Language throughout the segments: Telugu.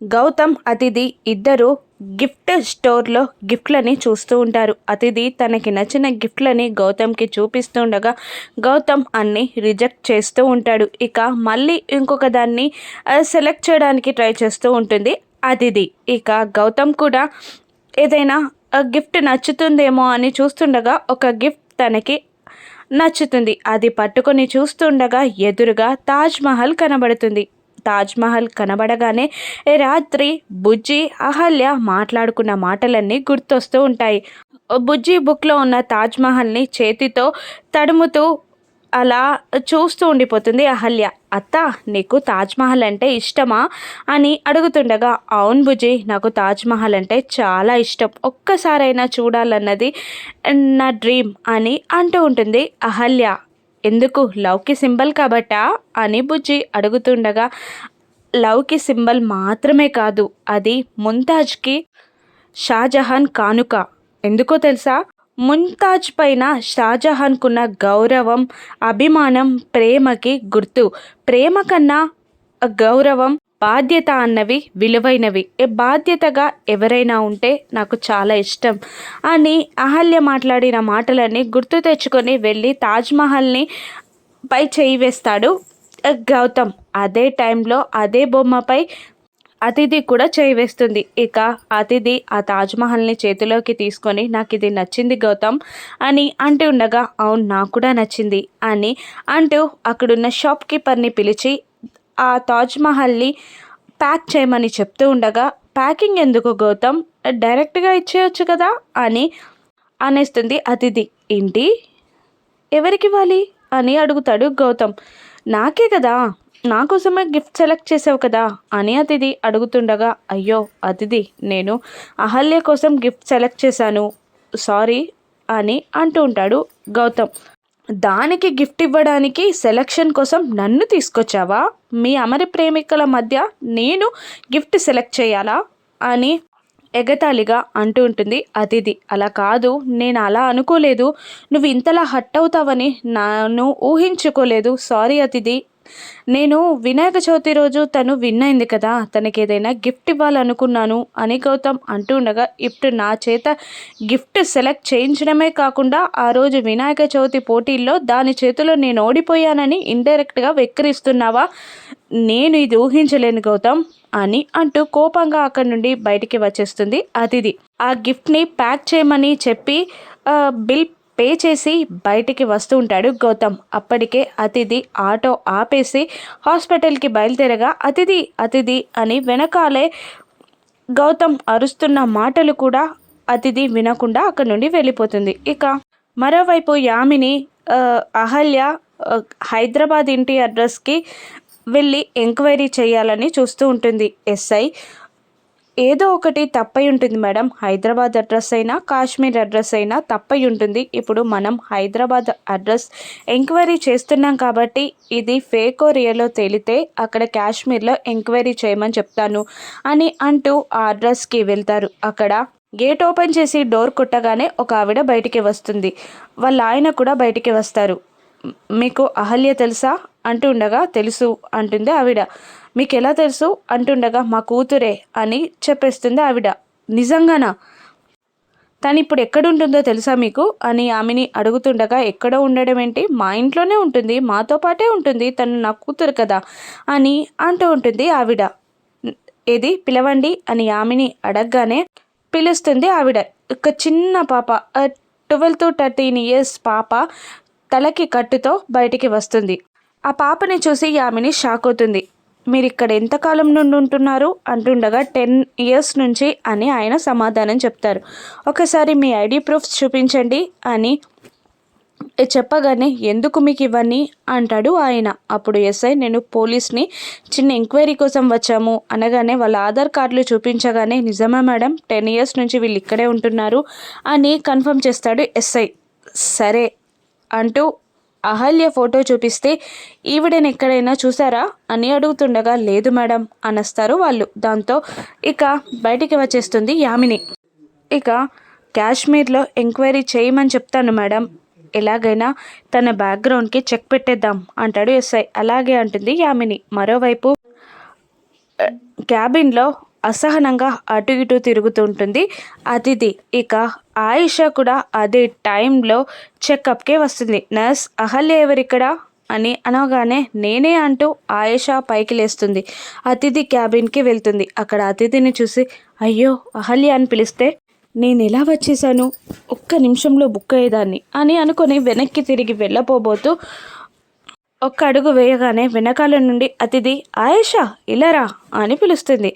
గౌతమ్ అతిథి ఇద్దరు గిఫ్ట్ స్టోర్లో గిఫ్ట్లని చూస్తూ ఉంటారు. అతిథి తనకి నచ్చిన గిఫ్ట్లని గౌతమ్కి చూపిస్తుండగా గౌతమ్ అన్ని రిజెక్ట్ చేస్తూ ఉంటాడు. ఇక మళ్ళీ ఇంకొక దాన్ని సెలెక్ట్ చేయడానికి ట్రై చేస్తూ ఉంటుంది అతిథి. ఇక గౌతమ్ కూడా ఏదైనా గిఫ్ట్ నచ్చుతుందేమో అని చూస్తుండగా ఒక గిఫ్ట్ తనకి నచ్చుతుంది. అది పట్టుకొని చూస్తుండగా ఎదురుగా తాజ్ మహల్ కనబడుతుంది. తాజ్మహల్ కనబడగానే రాత్రి బుజ్జి అహల్య మాట్లాడుకున్న మాటలన్నీ గుర్తొస్తూ ఉంటాయి. బుజ్జి బుక్లో ఉన్న తాజ్మహల్ని చేతితో తడుముతూ అలా చూస్తూ ఉండిపోతుంది అహల్య. అత్త నీకు తాజ్మహల్ అంటే ఇష్టమా? అని అడుగుతుండగా అవును బుజ్జి నాకు తాజ్మహల్ అంటే చాలా ఇష్టం. ఒక్కసారైనా చూడాలన్నది నా డ్రీమ్ అని అంటూ ఉంటుంది అహల్య. ఎందుకు? లవ్కి సింబల్ కాబట్టా? అని బుజ్జి అడుగుతుండగా లవ్కి సింబల్ మాత్రమే కాదు అది ముంతాజ్కి షాజహాన్ కానుక. ఎందుకో తెలుసా? ముంతాజ్ పైన షాజహాన్కున్న గౌరవం అభిమానం ప్రేమకి గుర్తు. ప్రేమ కన్నా గౌరవం బాధ్యత అన్నవి విలువైనవి. ఏ బాధ్యతగా ఎవరైనా ఉంటే నాకు చాలా ఇష్టం. అని అహల్య మాట్లాడిన మాటలన్నీ గుర్తు తెచ్చుకొని వెళ్ళి తాజ్మహల్ని పై చేయి వేస్తాడు గౌతమ్. అదే టైంలో అదే బొమ్మపై అతిథి కూడా చేయి వేస్తుంది. ఇక అతిథి ఆ తాజ్మహల్ని చేతిలోకి తీసుకొని నాకు ఇది నచ్చింది గౌతమ్ అని అంటూ ఉండగా అవును నాకు కూడా నచ్చింది అని అంటూ అక్కడున్న షాప్ కీపర్ని పిలిచి ఆ తాజ్మహల్ని ప్యాక్ చేయమని చెప్తూ ఉండగా ప్యాకింగ్ ఎందుకు గౌతమ్? డైరెక్ట్గా ఇచ్చేయచ్చు కదా అని అనేస్తుంది అతిథి. ఏంటి? ఎవరికి ఇవ్వాలి? అని అడుగుతాడు గౌతమ్. నాకే కదా. నా కోసమే గిఫ్ట్ సెలెక్ట్ చేసావు కదా అని అతిథి అడుగుతుండగా అయ్యో అతిథి నేను అహల్య కోసం గిఫ్ట్ సెలెక్ట్ చేశాను. సారీ అని అంటూ ఉంటాడు గౌతమ్. దానికి గిఫ్ట్ ఇవ్వడానికి సెలక్షన్ కోసం నన్ను తీసుకొచ్చావా? మీ అమరి ప్రేమికుల మధ్య నేను గిఫ్ట్ సెలెక్ట్ చేయాలా? అని ఎగతాళిగా అంటూ ఉంటుంది అతిథి. అలా కాదు నేను అలా అనుకోలేదు. నువ్వు ఇంతలా హట్ అవుతావని నన్ను ఊహించుకోలేదు. సారీ అతిథి. నేను వినాయక చవితి రోజు తను విన్ అయింది కదా తనకి ఏదైనా గిఫ్ట్ ఇవ్వాలనుకున్నాను అని గౌతమ్ అంటూ ఉండగా ఇప్పుడు నా చేత గిఫ్ట్ సెలెక్ట్ చేయించడమే కాకుండా ఆ రోజు వినాయక చవితి పోటీల్లో దాని చేతిలో నేను ఓడిపోయానని ఇండైరెక్ట్గా వెక్కిరిస్తున్నావా? నేను ఇది ఊహించలేను గౌతమ్ అని అంటూ కోపంగా అక్కడి నుండి బయటికి వచ్చేస్తుంది అతిథి. ఆ గిఫ్ట్ని ప్యాక్ చేయమని చెప్పి బిల్ పే చేసి బయటికి వస్తూ ఉంటాడు గౌతమ్. అప్పటికే అతిథి ఆటో ఆపేసి హాస్పిటల్కి బయలుదేరగా అతిథి అతిథి అని వెనకాలే గౌతమ్ అరుస్తున్న మాటలు కూడా అతిథి వినకుండా అక్కడి నుండి వెళ్ళిపోతుంది. ఇక మరోవైపు యామిని అహల్య హైదరాబాద్ ఇంటి అడ్రస్కి వెళ్ళి ఎంక్వైరీ చేయాలని చూస్తూ ఉంటుంది. ఎస్ఐ ఏదో ఒకటి తప్పై ఉంటుంది మేడం. హైదరాబాద్ అడ్రస్ అయినా కాశ్మీర్ అడ్రస్ అయినా తప్పై ఉంటుంది. ఇప్పుడు మనం హైదరాబాద్ అడ్రస్ ఎంక్వైరీ చేస్తున్నాం కాబట్టి ఇది ఫేకో రియలో తేలితే అక్కడ కాశ్మీర్లో ఎంక్వైరీ చేయమని చెప్తాను అని అంటూ ఆ అడ్రస్కి వెళ్తారు. అక్కడ గేట్ ఓపెన్ చేసి డోర్ కొట్టగానే ఒక ఆవిడ బయటికి వస్తుంది. వాళ్ళ ఆయన కూడా బయటికి వస్తారు. మీకు అహల్య తెలుసా? అంటూ ఉండగా తెలుసు అంటుంది ఆవిడ. మీకు ఎలా తెలుసు? అంటుండగా మా కూతురే అని చెప్పేస్తుంది ఆవిడ. నిజంగానా? తను ఇప్పుడు ఎక్కడుంటుందో తెలుసా మీకు? అని ఆమెని అడుగుతుండగా ఎక్కడో ఉండడం ఏంటి? మా ఇంట్లోనే ఉంటుంది మాతో పాటే ఉంటుంది తను నా కూతురు కదా అని అంటూ ఉంటుంది ఆవిడ. ఏది? పిలవండి అని ఆమెని అడగగానే పిలుస్తుంది ఆవిడ. ఒక చిన్న పాప ట్వెల్వ్ టు థర్టీన్ ఇయర్స్ పాప తలకి కట్టుతో బయటికి వస్తుంది. ఆ పాపని చూసి యామిని షాక్ అవుతుంది. మీరు ఇక్కడ ఎంతకాలం నుండి ఉంటున్నారు? అంటుండగా టెన్ ఇయర్స్ నుంచి అని ఆయన సమాధానం చెప్తారు. ఒకసారి మీ ఐడి ప్రూఫ్స్ చూపించండి అని చెప్పగానే ఎందుకు మీకు ఇవన్నీ? అంటాడు ఆయన. అప్పుడు ఎస్ఐ నేను పోలీస్ని చిన్న ఎంక్వైరీ కోసం వచ్చాము. అనగానే వాళ్ళ ఆధార్ కార్డులు చూపించగానే నిజమా మేడం టెన్ ఇయర్స్ నుంచి వీళ్ళు ఇక్కడే ఉంటున్నారు అని కన్ఫర్మ్ చేస్తాడు ఎస్ఐ. సరే అంటూ అహల్య ఫోటో చూపిస్తే ఈవిడని ఎక్కడైనా చూసారా అని అడుగుతుండగా లేదు మేడం అనస్తారు వాళ్ళు. దాంతో ఇక బయటికి వచ్చేస్తుంది యామిని. ఇక కాశ్మీర్లో ఎంక్వైరీ చేయమని చెప్తాను మేడం. ఎలాగైనా తన బ్యాక్గ్రౌండ్కి చెక్ పెట్టేద్దాం అంటాడు ఎస్ఐ. అలాగే అంటుంది యామిని. మరోవైపు క్యాబిన్లో అసహనంగా అటు ఇటు తిరుగుతుంటుంది. అతిథి ఇక ఆయిష కూడా అదే టైంలో చెకప్కే వస్తుంది. నర్స్ అహల్య ఎవరిక్కడ? అని అనగానే నేనే అంటూ ఆయేష పైకి లేస్తుంది. అతిథి క్యాబిన్కి వెళ్తుంది. అక్కడ అతిథిని చూసి అయ్యో అహల్య అని పిలిస్తే నేను ఎలా వచ్చేసాను? ఒక్క నిమిషంలో బుక్ అయ్యేదాన్ని అని అనుకొని వెనక్కి తిరిగి వెళ్ళపోబోతూ ఒక్క అడుగు వేయగానే వెనకాల నుండి అతిథి ఆయేషా ఇలారా అని పిలుస్తుంది.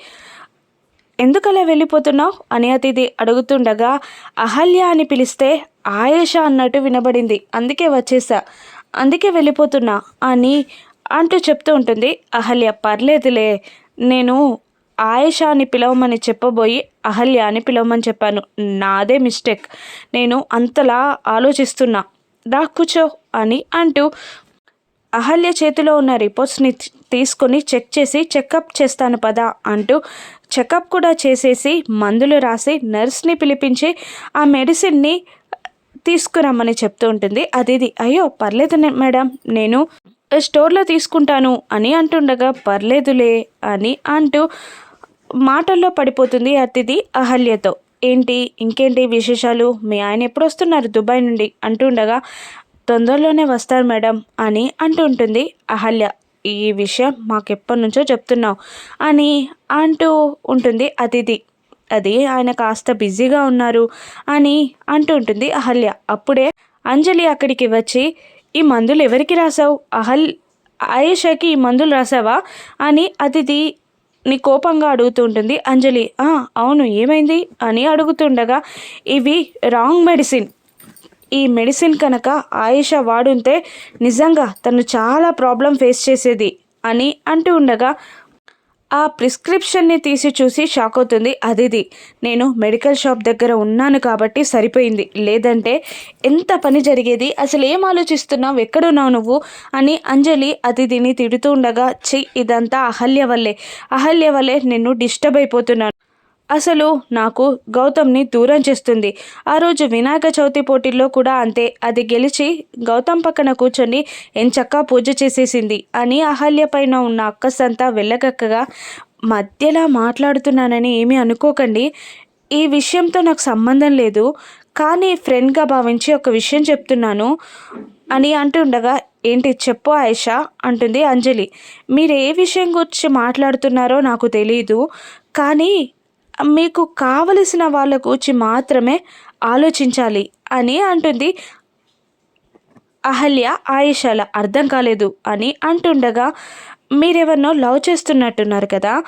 ఎందుకలా వెళ్ళిపోతున్నావు? అని అతిథి అడుగుతుండగా అహల్య అని పిలిస్తే ఆయేష అన్నట్టు వినబడింది. అందుకే వచ్చేసా. అందుకే వెళ్ళిపోతున్నా అని అంటూ చెప్తూ ఉంటుంది. అహల్య పర్లేదులే. నేను ఆయేష అని పిలవమని చెప్పబోయి అహల్య అని పిలవమని చెప్పాను. నాదే మిస్టేక్. నేను అంతలా ఆలోచిస్తున్నా. రా కూర్చో అని అంటూ అహల్య చేతిలో ఉన్న రిపోర్ట్స్ని తీసుకొని చెక్ చేసి చెకప్ చేస్తాను పదా అంటూ చెకప్ కూడా చేసేసి మందులు రాసి నర్స్ని పిలిపించి ఆ మెడిసిన్ని తీసుకురమ్మని చెప్తూ ఉంటుంది. అది ఇది. అయ్యో పర్లేదు మేడం నేను స్టోర్లో తీసుకుంటాను అని అంటుండగా పర్లేదులే అని అంటూ మాటల్లో పడిపోతుంది అతిథి అహల్యతో. ఏంటి ఇంకేంటి విశేషాలు? మీ ఆయన ఎప్పుడు వస్తున్నారు దుబాయ్ నుండి? అంటుండగా తొందరలోనే వస్తారు మేడం అని అంటుంటుంది అహల్య. ఈ విషయం మాకెప్పటి నుంచో చెప్తున్నావు అని అంటూ ఉంటుంది అతిథి. అది ఆయన కాస్త బిజీగా ఉన్నారు అని అంటూ ఉంటుంది అహల్య. అప్పుడే అంజలి అక్కడికి వచ్చి ఈ మందులు ఎవరికి రాసావు? అహల్ ఆయేషాకి ఈ మందులు రాసావా? అని అతిథి నీ కోపంగా అడుగుతూ ఉంటుంది. అంజలి అవును ఏమైంది? అని అడుగుతుండగా ఇవి రాంగ్ మెడిసిన్. ఈ మెడిసిన్ కనుక ఆయేష వాడుంటే నిజంగా తను చాలా ప్రాబ్లం ఫేస్ చేసేది అని అంటూ ఉండగా ఆ ప్రిస్క్రిప్షన్ని తీసి చూసి షాక్ అవుతుంది. అదిది నేను మెడికల్ షాప్ దగ్గర ఉన్నాను కాబట్టి సరిపోయింది. లేదంటే ఎంత పని జరిగేది? అసలు ఏం ఆలోచిస్తున్నావు? ఎక్కడున్నావు నువ్వు? అని అంజలి అతిథిని తిడుతూ ఉండగా చెయ్యి ఇదంతా అహల్య వల్లే. అహల్య వల్లే నిన్ను డిస్టర్బ్ అయిపోతున్నాను. అసలు నాకు గౌతమ్ని దూరం చేస్తుంది. ఆ రోజు వినాయక చవితి పోటీల్లో కూడా అంతే. అది గెలిచి గౌతమ్ పక్కన కూర్చొని ఎంచక్కా పూజ చేసేసింది అని అహల్య పైన ఉన్న అక్కసంతా వెళ్ళగక్కగా మధ్యలా మాట్లాడుతున్నానని ఏమీ అనుకోకండి. ఈ విషయంతో నాకు సంబంధం లేదు. కానీ ఫ్రెండ్గా భావించి ఒక విషయం చెప్తున్నాను అని అంటుండగా ఏంటి చెప్పు ఆయిషా అంటుంది అంజలి. మీరు ఏ విషయం గురించి మాట్లాడుతున్నారో నాకు తెలియదు కానీ మీకు కావలసిన వాళ్ళ గురించి మాత్రమే ఆలోచించాలి అని అంటుంది. అహల్య ఆయేషాల అర్థం కాలేదు అని అంటుండగా మీరెవరినో లవ్ చేస్తున్నట్టున్నారు కదా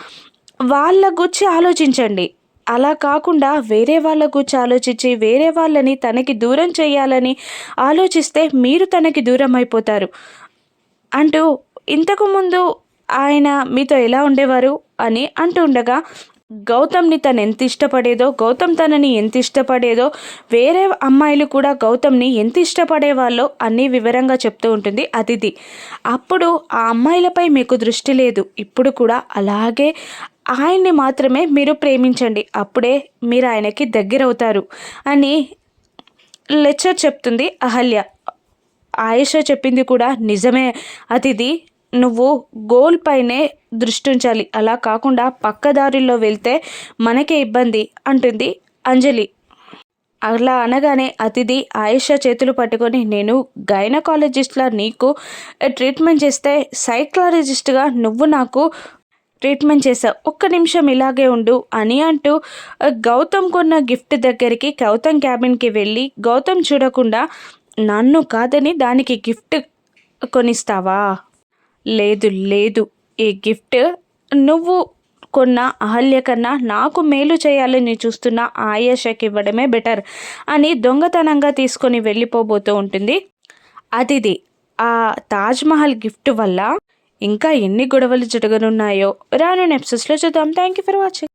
వాళ్ళ గురించి ఆలోచించండి. అలా కాకుండా వేరే వాళ్ళ గురించి ఆలోచించి వేరే వాళ్ళని తనకి దూరం చేయాలని ఆలోచిస్తే మీరు తనకి దూరం అయిపోతారు. అంటూ ఇంతకుముందు ఆయన మీతో ఎలా ఉండేవారు? అని అంటుండగా గౌతమ్ని తను ఎంత ఇష్టపడేదో గౌతమ్ తనని ఎంత ఇష్టపడేదో వేరే అమ్మాయిలు కూడా గౌతమ్ని ఎంత ఇష్టపడేవాళ్ళో అన్నీ వివరంగా చెప్తూ ఉంటుంది అతిథి. అప్పుడు ఆ అమ్మాయిలపై మీకు దృష్టి లేదు. ఇప్పుడు కూడా అలాగే ఆయన్ని మాత్రమే మీరు ప్రేమించండి. అప్పుడే మీరు ఆయనకి దగ్గరవుతారు అని లెక్చర్ చెప్తుంది అహల్య. ఆయుష చెప్పింది కూడా నిజమే అతిథి. నువ్వు గోల్ పైనే దృష్టి ఉంచాలి అలా కాకుండా పక్కదారిలో వెళ్తే మనకే ఇబ్బంది అంటుంది అంజలి. అలా అనగానే అతిథి ఆయుష చేతులు పట్టుకొని నేను గైనకాలజిస్ట్లా నీకు ట్రీట్మెంట్ చేస్తే సైక్లాలజిస్ట్గా నువ్వు నాకు ట్రీట్మెంట్ చేసావు ఒక్క నిమిషం ఇలాగే ఉండు అని అంటూ గౌతమ్ కొన్న గిఫ్ట్ దగ్గరికి గౌతమ్ క్యాబిన్కి వెళ్ళి గౌతమ్ చూడకుండా నన్ను కాదని దానికి గిఫ్ట్ కొనిస్తావా? లేదు లేదు. ఈ గిఫ్ట్ నువ్వు కొన్న అహల్య కన్నా నాకు మేలు చేయాలని చూస్తున్న ఆయేషకి ఇవ్వడమే బెటర్ అని దొంగతనంగా తీసుకొని వెళ్ళిపోబోతూ ఉంటుంది. అతిథి ఆ తాజ్మహల్ గిఫ్ట్ వల్ల ఇంకా ఎన్ని గొడవలు జరగనున్నాయో రాను నెప్సెస్లో చూద్దాం. Thank you for watching